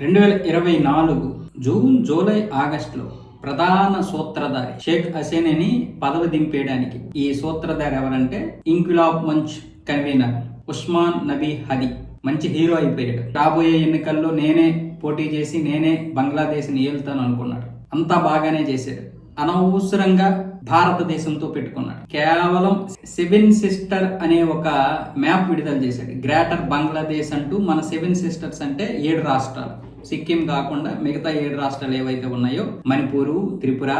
రెండు వేల ఇరవై నాలుగు జూన్ జూలై ఆగస్టులో ప్రధాన సూత్రధారి షేక్ హసీనాని పదవి దింపేయడానికి. ఈ సూత్రధారి ఎవరంటే ఇంక్విలాబ్ మంచ్ కన్వీనర్ ఉస్మాన్ నబీ హది. మంచి హీరో అయిపోయాడు. రాబోయే ఎన్నికల్లో నేనే పోటీ చేసి నేనే బంగ్లాదేశ్ని ఏలుతాను అనుకున్నాడు. అంతా బాగానే చేశాడు. అనవసరంగా భారతదేశంతో పెట్టుకున్నాడు. కేవలం సెవెన్ సిస్టర్ అనే ఒక మ్యాప్ విడుదల చేశాడు. గ్రేటర్ బంగ్లాదేశ్ అంటూ మన సెవెన్ సిస్టర్స్ అంటే ఏడు రాష్ట్రాలు. సిక్కిం కాకుండా మిగతా ఏడు రాష్ట్రాలు ఏవైతే ఉన్నాయో మణిపూరు త్రిపుర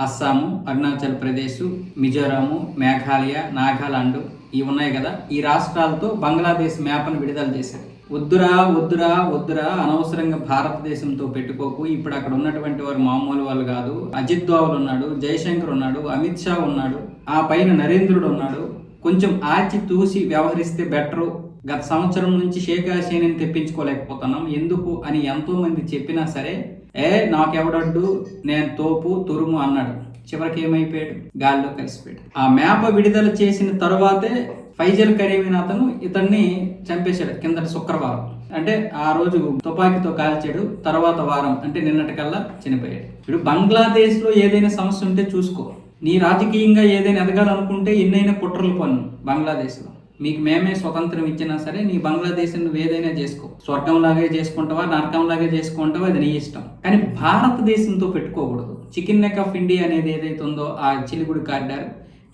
అస్సాము అరుణాచల్ ప్రదేశ్ మిజోరాము మేఘాలయ నాగాలాండ్ ఇవి ఉన్నాయి కదా. ఈ రాష్ట్రాలతో బంగ్లాదేశ్ మ్యాప్ను విడుదల చేశారు. వద్దురా వద్దురా వద్దురా అనవసరంగా భారతదేశంతో పెట్టుకోకు. ఇప్పుడు అక్కడ ఉన్నటువంటి వారు మామూలు వాళ్ళు కాదు. అజిత్ దోవల్ ఉన్నాడు జయశంకర్ ఉన్నాడు అమిత్ షా ఉన్నాడు. ఆ పైన నరేంద్రుడు ఉన్నాడు. కొంచెం ఆచి తూసి వ్యవహరిస్తే బెటరు గత సంవత్సరం నుంచి షేక్ హసీనాని తెప్పించుకోలేకపోతున్నాం. ఎందుకు అని ఎంతో మంది చెప్పినా సరే ఏ నాకెవడడ్డు నేను తోపు తురుము అన్నాడు. చివరికి ఏమైపోయాడు? గాల్లో కలిసిపోయాడు. ఆ మ్యాప్ విడుదల చేసిన తర్వాతే ఫైజల్ కరీమిన్ అతను ఇతన్ని చంపేశాడు కిందటి శుక్రవారం. అంటే ఆ రోజు తుపాకీతో కాల్చాడు తర్వాత వారం అంటే నిన్నటికల్లా చనిపోయాడు. ఇప్పుడు బంగ్లాదేశ్లో ఏదైనా సమస్య ఉంటే చూసుకో. నీ రాజకీయంగా ఏదైనా ఎదగాలనుకుంటే ఎన్నైనా కుట్రలు పన్ను బంగ్లాదేశ్లో. మీకు మేమే స్వతంత్రం ఇచ్చినా సరే నీ బంగ్లాదేశ్ నువ్వు ఏదైనా చేసుకో. స్వర్గం లాగే చేసుకుంటావా నరకం లాగే చేసుకుంటావా అది నీ ఇష్టం. కానీ భారతదేశంతో పెట్టుకోకూడదు. చికెన్ నెక్ ఆఫ్ ఇండియా అనేది ఏదైతే ఉందో ఆ చిలిగుడి కారిడార్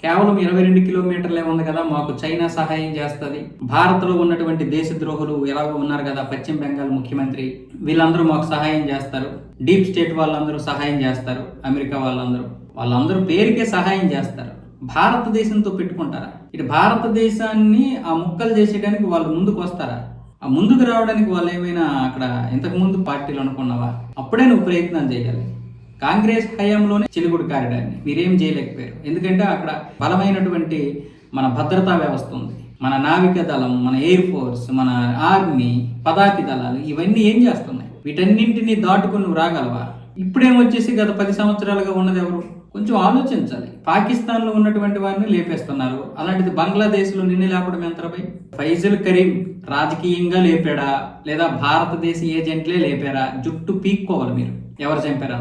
కేవలం ఇరవై రెండు కిలోమీటర్లే ఉంది కదా మాకు చైనా సహాయం చేస్తుంది. భారత్లో ఉన్నటువంటి దేశద్రోహులు ఎలాగో ఉన్నారు కదా పశ్చిమ బెంగాల్ ముఖ్యమంత్రి వీళ్ళందరూ మాకు సహాయం చేస్తారు. డీప్ స్టేట్ వాళ్ళందరూ సహాయం చేస్తారు అమెరికా వాళ్ళందరూ. వాళ్ళందరూ పేరుకే సహాయం చేస్తారు. భారతదేశంతో పెట్టుకుంటారా? ఇటు భారతదేశాన్ని ఆ ముక్కలు చేసేయడానికి వాళ్ళు ముందుకు వస్తారా? ఆ ముందుకు రావడానికి వాళ్ళు ఏమైనా అక్కడ ఇంతకుముందు పార్టీలు అనుకున్నావా? అప్పుడే నువ్వు ప్రయత్నం చేయాలి. కాంగ్రెస్ హయాంలోనే చిలుగుడు కారడాన్ని మీరేం చేయలేకపోయారు. ఎందుకంటే అక్కడ బలమైనటువంటి మన భద్రతా వ్యవస్థ ఉంది. మన నావిక దళం మన ఎయిర్ ఫోర్స్ మన ఆర్మీ పదాతి దళాలు ఇవన్నీ ఏం చేస్తున్నాయి? వీటన్నింటినీ దాటుకుని నువ్వు రాగలవా? ఇప్పుడేమొచ్చేసి గత పది సంవత్సరాలుగా ఉన్నది ఎవరు? కొంచెం ఆలోచించాలి. పాకిస్తాన్లో ఉన్నటువంటి వారిని లేపేస్తున్నారు. అలాంటిది బంగ్లాదేశ్లో నిన్ను లేపడం ఎంతపై ఫైజల్ కరీం రాజకీయంగా లేపాడా? లేదా భారతదేశ ఏజెంట్లే లేపారా? జుట్టు పీక్కోవాలి మీరు. ఎవరు చంపారా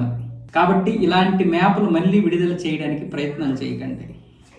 కాబట్టి ఇలాంటి మ్యాప్లు మళ్ళీ విడుదల చేయడానికి ప్రయత్నాలు చేయకండి.